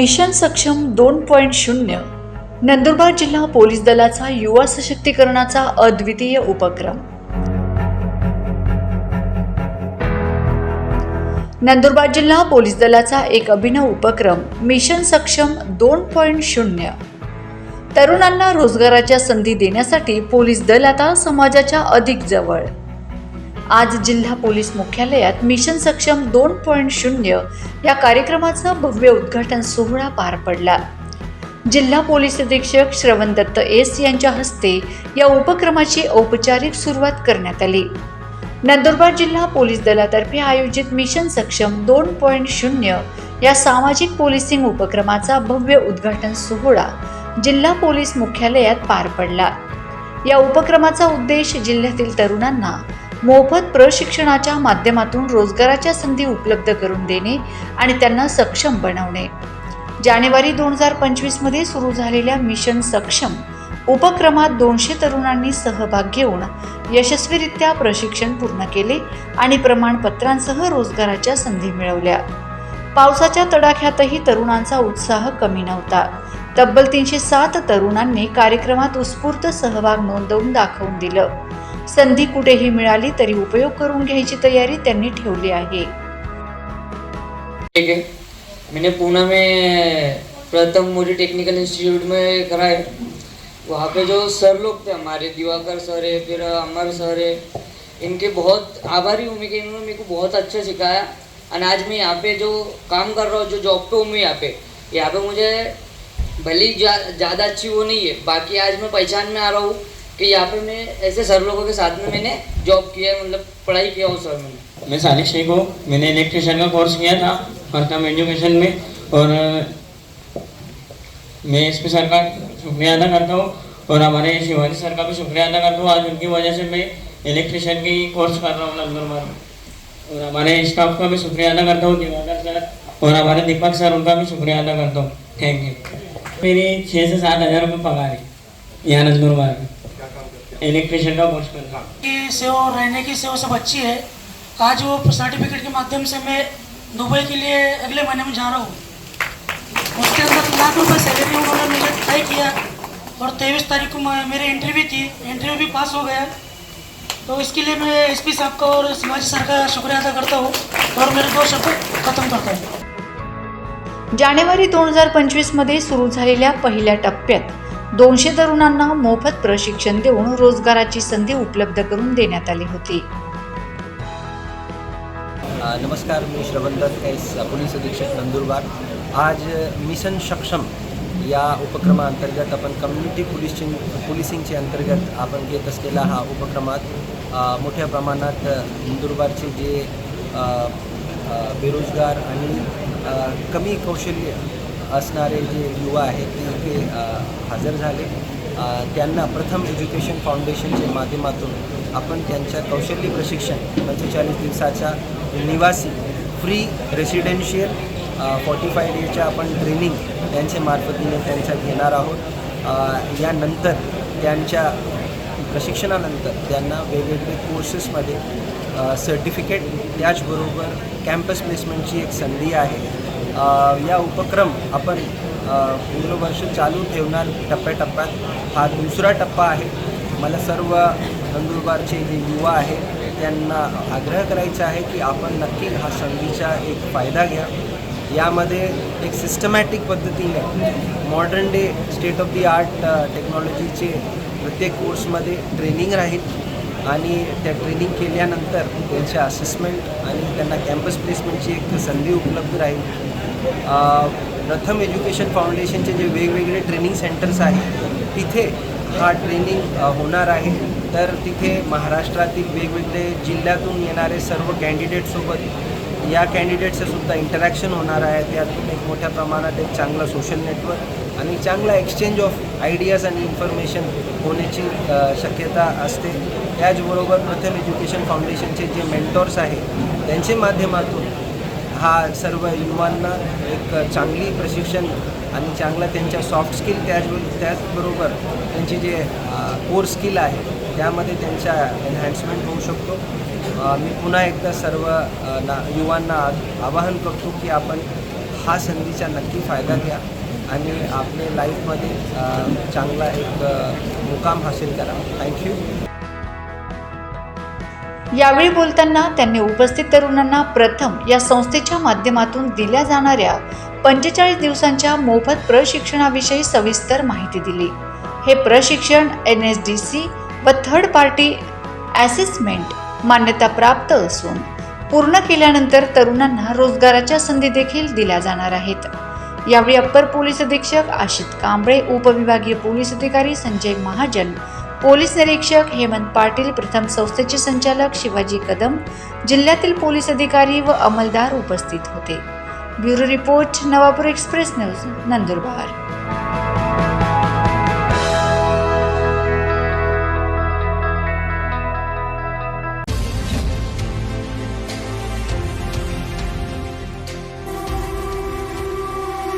Mission सक्षम दोन point शून्य नंदुरबार जिल्हा पोलीस दलाचा युवा सशक्तीकरणाचा अद्वितीय उपक्रम. नंदुरबार जिल्हा पोलीस दलाचा एक अभिनव उपक्रम मिशन सक्षम दोन पॉईंट शून्य. तरुणांना रोजगाराच्या संधी देण्यासाठी पोलीस दल आता समाजाच्या अधिक जवळ. आज जिल्हा पोलीस मुख्यालयात मिशन सक्षम दोन पॉईंट शून्य या कार्यक्रमाचा भव्य उद्घाटन सोहळा पार पडला. जिल्हा पोलीस अधीक्षक श्रवण दत्त एस यांच्या हस्ते या उपक्रमाची औपचारिक सुरुवात करण्यात आली. नंदुरबार जिल्हा पोलीस दलातर्फे आयोजित मिशन सक्षम दोन पॉईंट शून्य या सामाजिक पोलिसिंग उपक्रमाचा भव्य उद्घाटन सोहळा जिल्हा पोलीस मुख्यालयात पार पडला. या उपक्रमाचा उद्देश जिल्ह्यातील तरुणांना मोफत प्रशिक्षणाच्या माध्यमातून रोजगाराच्या संधी उपलब्ध करून देणे आणि त्यांना सक्षम बनवणे. जानेवारी दोन हजार पंचवीसमध्ये सुरू झालेल्या मिशन सक्षम उपक्रमात दोनशे तरुणांनी सहभाग घेऊन यशस्वीरित्या प्रशिक्षण पूर्ण केले आणि प्रमाणपत्रांसह रोजगाराच्या संधी मिळवल्या. पावसाच्या तडाख्यातही तरुणांचा उत्साह कमी नव्हता. तब्बल तीनशे सात तरुणांनी कार्यक्रमात उत्स्फूर्त सहभाग नोंदवून दाखवून दिलं. संधी कुठेही मिळाली तरी उपयोग करून घ्यायची तयारी त्यांनी ठेवली आहे. ठीक है मैंने पूना में प्रथम मोदी टेक्निकल इंस्टीट्यूट में करा है। वहाँ पे जो सर लोग थे हमारे दिवाकर सर है फिर अमर सर है इनके बहुत आभारी हूँ मैं कि इन्होंने मेरे को बहुत अच्छा सिखाया। और आज मैं यहाँ पे जो काम कर रहा हूँ जो जॉब पे हूँ मैं यहाँ पे यहाँ पे मुझे भली ज्यादा जा- ज़्यादा अच्छी वो नहीं है। बाकी आज मैं पहचान में आ रहा हूँ। कि यहाँ पे मैं ऐसे सर लोगों के साथ में मैंने जॉब किया मतलब पढ़ाई किया हूँ सर मैंने मैं सानिक शेख हूँ। मैंने इलेक्ट्रिशियन का कोर्स किया था प्रथम एजुकेशन में, और मैं एस पी सर का शुक्रिया अदा करता हूँ, और हमारे शिवाजी सर का भी शुक्रिया अदा करता हूँ। आज उनकी वजह से मैं इलेक्ट्रिशियन की कोर्स कर रहा हूँ नंदुरबार में और हमारे स्टाफ का भी शुक्रिया अदा करता हूँ, दिवाकर सर, और हमारे दीपक सर, उनका भी शुक्रिया अदा करता हूँ। थैंक यू मेरी छः से सात हज़ार रुपये पगार है यहाँ नंदुरबार में इलेक्ट्रिशियन का कोर्स कर रहा हूँ की सेवा रहने की सेवा सब अच्छी है। आज वो सर्टिफिकेट के माध्यम से मैं दुबई के लिए अगले महीने में जा रहा हूँ। उसके अंदर लाख रुपए सैलरी उन्होंने मुझे तय किया और तेईस तारीख को मैं- मेरी इंटरव्यू थी। इंटरव्यू भी पास हो गया। तो इसके लिए मैं एसपी साहब का और शिवाजी सर का शुक्रिया अदा करता हूँ और मेरे दो शब्द खत्म करता हूँ। जानेवारी दोन हजार पंचवीसमध्ये सुरू झालेल्या पहिल्या टप्प्यात दोनशे तरुणांना मोफत प्रशिक्षण देऊन रोजगाराची संधी उपलब्ध करून देण्यात आली होती. नमस्कार मी श्रवण दत्त पोलीस अधीक्षक नंदुरबार. आज मिशन सक्षम या उपक्रमाअंतर्गत आपण कम्युनिटी पोलिसिंग पोलिसिंगच्या अंतर्गत आपण घेत असलेला हा उपक्रमात मोठ्या प्रमाणात नंदुरबारचे जे बेरोजगार आणि कमी कौशल्य असणारे जे युवा आहेत ते इथे हजर झाले. त्यांना प्रथम एज्युकेशन फाउंडेशनच्या माध्यमातून आपण त्यांच्या कौशल्य प्रशिक्षण पंचेचाळीस दिवसाच्या निवासी फ्री रेसिडेन्शियल फॉर्टी फाय डेच्या आपण ट्रेनिंग त्यांच्या मार्फतीने त्यांच्या घेणार आहोत. यानंतर त्यांच्या प्रशिक्षणानंतर त्यांना वेगवेगळे कोर्सेसमध्ये सर्टिफिकेट त्याचबरोबर कॅम्पस प्लेसमेंटची एक संधी आहे. या उपक्रम आपण पूर्ण वर्ष चालू ठेवणार टप्प्याटप्प्यात. हा दुसरा टप्पा आहे. मला सर्व नंदुरबारचे जे युवा आहे त्यांना आग्रह करायचा आहे की आपण नक्की हा संधीचा एक फायदा घ्या. यामध्ये एक सिस्टमॅटिक पद्धतीने modern day state of the art टेक्नॉलॉजीचे प्रत्येक कोर्समध्ये ट्रेनिंग राहील. आणि त्या ट्रेनिंग केल्यानंतर त्यांचे असेसमेंट आणि त्यांना कॅम्पस प्लेसमेंटची एक संधी उपलब्ध राहील. प्रथम एज्युकेशन फाउंडेशनचे जे वेगवेगळे ट्रेनिंग सेंटर्स आहेत तिथे हा ट्रेनिंग होणार आहे. तर तिथे महाराष्ट्रातील वेगवेगळे जिल्ह्यातून येणारे सर्व कॅन्डिडेटसोबत या कॅन्डिडेटचं सुद्धा इंटरॅक्शन होणार आहे. त्यातून एक मोठ्या प्रमाणात एक चांगला सोशल नेटवर्क आणि चांगला एक्सचेंज ऑफ आयडियाज आणि इन्फॉर्मेशन होण्याची शक्यता असते. त्याचबरोबर प्रथम एज्युकेशन फाउंडेशनचे जे मेंटॉर्स आहेत त्यांच्या माध्यमातून हा सर्व युवांना एक चांगली प्रशिक्षण आणि चांगला त्यांच्या सॉफ्ट स्किल त्याच त्याचबरोबर त्यांचे जे कोर स्किल आहे त्यामध्ये त्यांच्या एन्हान्समेंट होऊ शकतो. मी पुन्हा एकदा सर्व ना युवांना आवाहन करतो की आपण हा संधीचा नक्की फायदा घ्या आणि आपले लाईफमध्ये चांगला एक मुकाम हासिल करा. थँक्यू यावेळी बोलताना त्यांनी उपस्थित तरुणांना प्रथम या संस्थेच्या माध्यमातून दिल्या जाणाऱ्या पंचेचाळीस दिवसांच्या मोफत प्रशिक्षणाविषयी सविस्तर माहिती दिली. हे प्रशिक्षण एन एस डी सी व थर्ड पार्टी ॲसेसमेंट मान्यताप्राप्त असून पूर्ण केल्यानंतर तरुणांना रोजगाराच्या संधी देखील दिल्या जाणार आहेत. यावेळी अप्पर पोलीस अधीक्षक आशित कांबळे उपविभागीय पोलीस अधिकारी संजय महाजन पोलीस निरीक्षक हेमंत पाटील प्रथम संस्थेचे संचालक शिवाजी कदम जिल्ह्यातील पोलीस अधिकारी व अंमलदार उपस्थित होते. Bureau report Navapur express news Nandurbar.